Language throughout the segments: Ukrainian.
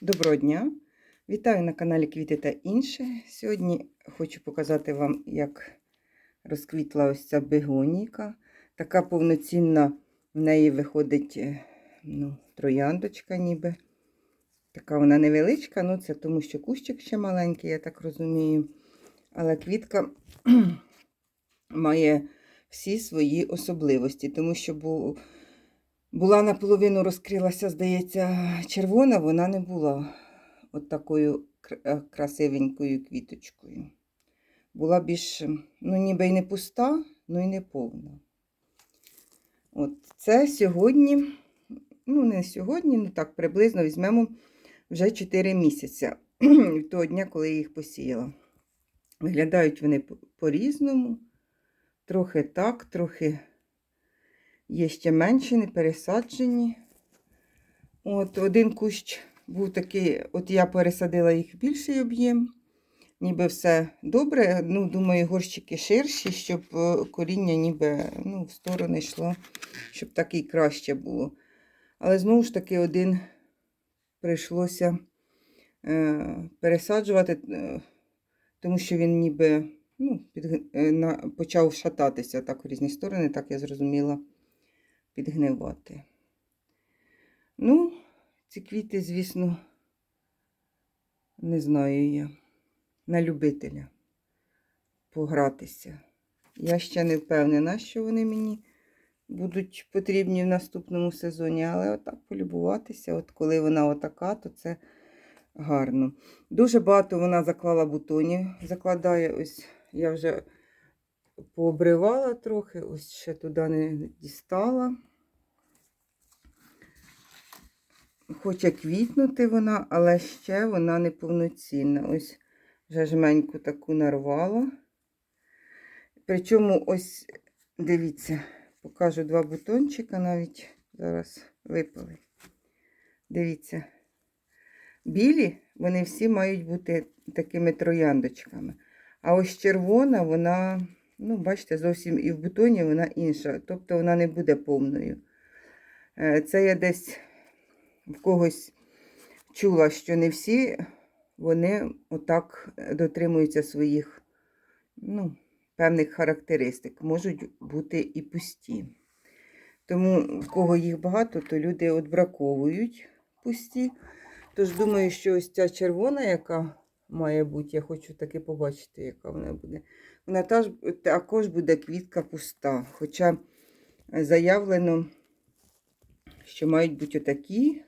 Доброго дня! Вітаю на каналі Квіти та інше. Сьогодні хочу показати вам, як розквітла ось ця бегонійка. Така повноцінна в неї виходить е, ну, трояндочка ніби. Така вона невеличка, ну це тому що кущик ще маленький, я так розумію. Але квітка має всі свої особливості, тому що бу- була наполовину розкрилася, здається, червона, вона не була от такою е, красивенькою квіточкою. Була більш, ну, ніби й не пуста, ну і не повна. От це сьогодні, ну, не сьогодні, ну так, приблизно візьмемо вже 4 місяці того дня, коли я їх посіяла. Виглядають вони по-різному. Трохи так, трохи є ще менші, не пересаджені. От один кущ був такий, от я пересадила їх більший об'єм. Ніби все добре. Ну, думаю, горщики ширші, щоб е, коріння ніби ну, в сторони йшло, щоб так і краще було. Але знову ж таки, один прийшлося е, пересаджувати, е, тому що він ніби ну, під, е, на, почав шататися так у різні сторони, так я зрозуміла, підгнивати. Ну, ці квіти, звісно, не знаю я. На любителя погратися. Я ще не впевнена, що вони мені будуть потрібні в наступному сезоні, але отак полюбуватися, от коли вона отака, то це гарно. Дуже багато вона заклала бутонів. Закладає, ось я вже пообривала трохи, ось ще туди не дістала. Хоче квітнути вона, але ще вона не повноцінна. Ось вже жменьку таку нарвала. Причому, ось, дивіться, покажу два бутончика навіть зараз випали. Дивіться, білі, вони всі мають бути такими трояндочками. А ось червона, вона, ну, бачите, зовсім і в бутоні вона інша. Тобто вона не буде повною. Е, Це я десь в когось чула, що не всі вони отак дотримуються своїх ну, певних характеристик, можуть бути і пусті. Тому, в кого їх багато, то люди от браковують пусті. Тож думаю, що ось ця червона, яка має бути, я хочу таки побачити, яка вона буде. Вона також буде квітка пуста. Хоча заявлено, що мають бути отакі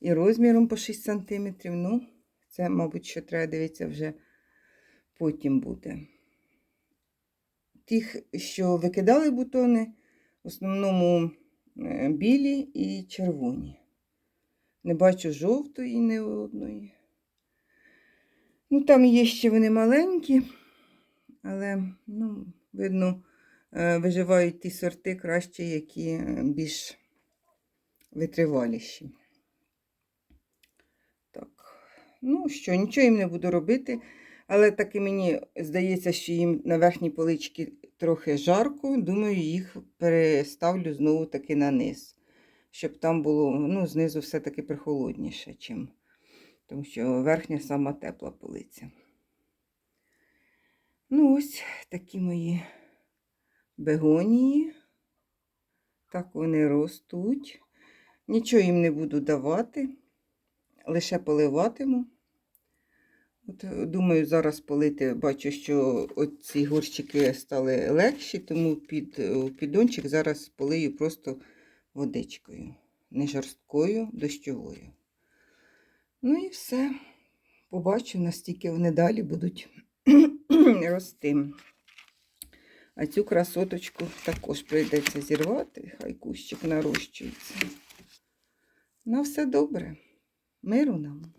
і розміром по 6 см. Ну, це, мабуть, що треба дивитися вже потім буде. Тих, що викидали бутони, в основному е, білі і червоні. Не бачу жовтої ні одної. Ну, там є ще вони маленькі, але, ну, видно, е, виживають ті сорти краще, які е, більш витриваліші. Так, ну що, нічого їм не буду робити. Але таки мені здається, що їм на верхній поличці трохи жарко. Думаю, їх переставлю знову таки на низ. Щоб там було ну, знизу все-таки прихолодніше, чим. Тому що верхня сама тепла полиця. Ну, ось такі мої бегонії. Так вони ростуть. Нічого їм не буду давати, лише поливатиму. От, е, думаю, зараз полити, бачу, що ці горщики стали легші, тому під е, піддончик зараз полию просто водичкою, не жорсткою, дощовою. Ну і все. Побачу, настільки вони далі будуть рости. А цю красоточку також прийдеться зірвати, хай кущик нарощується. На все добре. Миру нам.